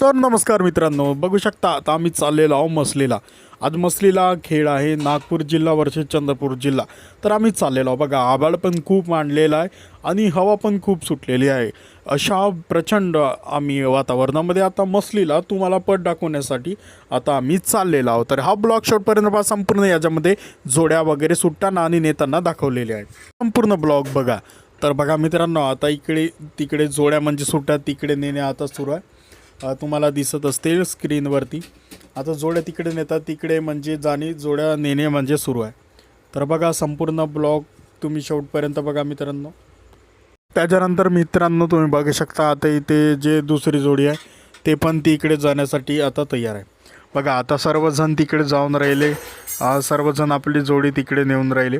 तर नमस्कार मित्रांनो बघू शकता आता आम्ही चाललेलो आहो मसलीला. आज मसलीला खेळ आहे नागपूर जिल्हा वर्षे चंद्रपूर जिल्हा. तर आम्ही चाललेलो आहो बघा आभाळ पण खूप मांडलेला आहे आणि हवा पण खूप सुटलेली आहे. अशा प्रचंड आम्ही वातावरणामध्ये आता मसलीला तुम्हाला पट दाखवण्यासाठी आता आम्ही चाललेलो आहोत. तर हा ब्लॉग शॉटपर्यंत पहा संपूर्ण याच्यामध्ये जोड्या वगैरे सुटताना आणि नेताना दाखवलेले आहेत. संपूर्ण ब्लॉग बघा. तर बघा मित्रांनो आता इकडे तिकडे जोड्या म्हणजे सुट्ट्या तिकडे नेणे आता सुरू आहे. तुम्हाला दिसत असते स्क्रीनवरती. आता जोड्या तिकडे नेतात. तिकडे म्हणजे जाणे जोड्या नेणे म्हणजे सुरू आहे. तर बघा संपूर्ण ब्लॉग तुम्ही शेवटपर्यंत बघा मित्रांनो. त्याच्यानंतर मित्रांनो तुम्ही बघू शकता आता इथे जे दुसरी जोडी आहे ते पण तिकडे जाण्यासाठी आता तयार आहे. बघा आता सर्वजण तिकडे जाऊन राहिले. सर्वजण आपली जोडी तिकडे नेऊन राहिले.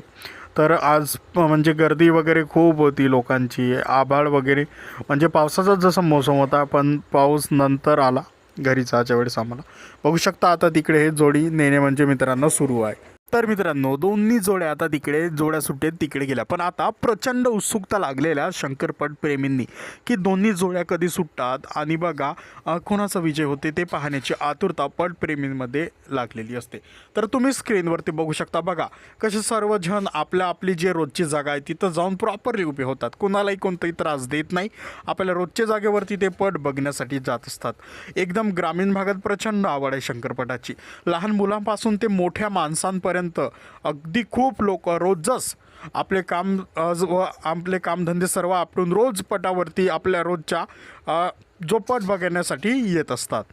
तर आज प- म्हणजे गर्दी वगैरे खूप होती लोकांची आभाळ वगैरे. म्हणजे पावसाचा जसा मोसम होता पण पाऊस नंतर आला घरी जायच्या वेळेस आम्हाला. बघू शकता आता तिकडे हे जोडी नेणे म्हणजे मित्रांनो सुरू आहे. तर मित्रांनो दोन्ही जोड्या आता तिकडे जोड्या सुट्टेत तिकडे गेल्या. पण आता प्रचंड उत्सुकता लागलेल्या शंकरपट प्रेमींनी की दोन्ही जोड्या कधी सुटतात. आणि बघा कोणाचा विजय होते ते पाहण्याची आतुरता पट प्रेमींमध्ये लागलेली असते. तर तुम्ही स्क्रीनवरती बघू शकता बघा कसे सर्वजण आपल्या आपली जे रोजची जागा आहे तिथं जाऊन प्रॉपरली उभे होतात. कोणालाही कोणताही त्रास देत नाही. आपल्या रोजच्या जागेवरती ते पट बघण्यासाठी जात असतात. एकदम ग्रामीण भागात प्रचंड आवड आहे शंकरपटाची. लहान मुलांपासून ते मोठ्या माणसांपर्यंत अगदी खूप लोक रोजच आपले काम व आपले कामधंदे सर्व आपटून रोज पटावरती आपल्या रोजच्या अ, जो पट बघण्यासाठी येत असतात.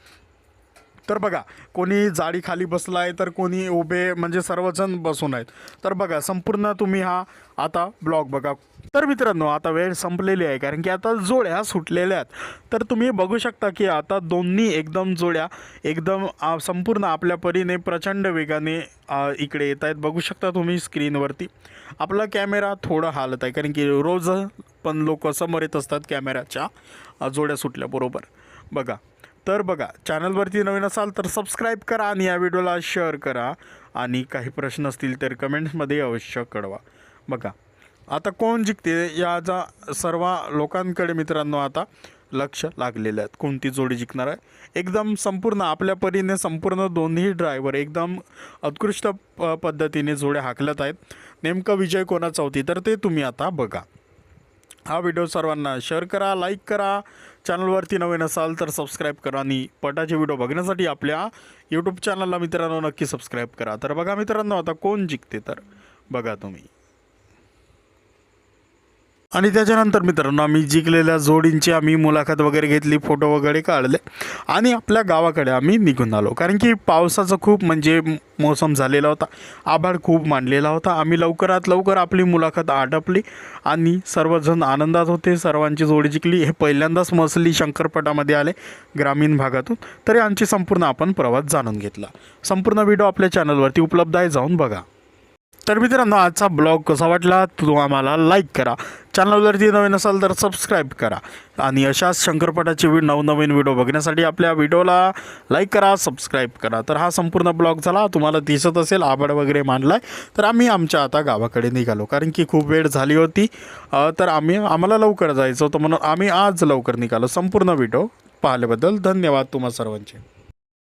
तर बघा कोणी जाळी खाली बसला आहे तर कोणी उभे म्हणजे सर्वजण बसून आहेत. तर बघा संपूर्ण तुम्ही हा आता ब्लॉग बघा. तर मित्रांनो आता वेळ संपलेली आहे कारण की आता जोड्या सुटलेल्या आहेत. तर तुम्ही बघू शकता की आता दोन्ही एकदम जोड्या एकदम संपूर्ण आपल्या परीने प्रचंड वेगाने इकडे येत आहेत. बघू शकता तुम्ही स्क्रीनवरती. आपला कॅमेरा थोडा हालत आहे कारण की रोज पण लोक समोर येत असतात कॅमेऱ्याच्या जोड्या सुटल्याबरोबर बघा. तर बघा चॅनलवरती नवीन असाल तर सबस्क्राईब करा आणि या व्हिडिओला शेअर करा. आणि काही प्रश्न असतील तर कमेंट्समध्ये अवश्य कळवा. बघा आता कोण जिंकते याचा सर्व लोकांकडे मित्रांनो आता लक्ष लागलेलं आहे. कोणती जोडी जिंकणार आहे? एकदम संपूर्ण आपल्या परीने संपूर्ण दोन्ही ड्रायव्हर एकदम उत्कृष्ट प पद्धतीने जोड्या हाकलत आहेत. नेमकं विजय कोणाचा होती? तर ते तुम्ही आता बघा. हा व्हिडिओ सर्वांना शेअर करा लाईक करा. चॅनलवरती नवीन असाल तर सबस्क्राईब करा आणि पटाचे व्हिडिओ बघण्यासाठी आपल्या यूट्यूब चॅनलला मित्रांनो नक्की सबस्क्राईब करा. तर बघा मित्रांनो आता कोण जिंकते तर? बघा तुम्ही. आणि त्याच्यानंतर मित्रांनो आम्ही जिंकलेल्या जोडींची आम्ही मुलाखत वगैरे घेतली फोटो वगैरे काढले आणि आपल्या गावाकडे आम्ही निघून आलो. कारण की पावसाचं खूप म्हणजे मौसम मोसम झालेला होता. आभाळ खूप मांडलेला होता. आम्ही लवकरात लवकर आपली मुलाखत आटपली आणि सर्वजण आनंदात होते. सर्वांची जोडी जिंकली. हे पहिल्यांदाच मसली शंकरपटामध्ये आले ग्रामीण भागातून. तरी आमची संपूर्ण आपण प्रवास जाणून घेतला. संपूर्ण व्हिडिओ आपल्या चॅनलवरती उपलब्ध आहे जाऊन बघा. तर मित्रांनो आजचा ब्लॉग कसा वाटला तो आम्हाला लाईक करा. चॅनलवरती नवीन असाल तर सबस्क्राईब करा. आणि अशाच शंकरपटाचे व्हि नवनवीन व्हिडिओ बघण्यासाठी आपल्या व्हिडिओला लाईक करा सबस्क्राईब करा. तर हा संपूर्ण ब्लॉग झाला. तुम्हाला दिसत असेल आभाळ वगैरे मांडलाय तर आम्ही आमच्या आता गावाकडे निघालो. कारण की खूप वेळ झाली होती. तर आम्ही आम्हाला लवकर जायचं होतं म्हणून आम्ही आज लवकर निघालो. संपूर्ण व्हिडिओ पाहिल्याबद्दल धन्यवाद तुम्हा सर्वांचे.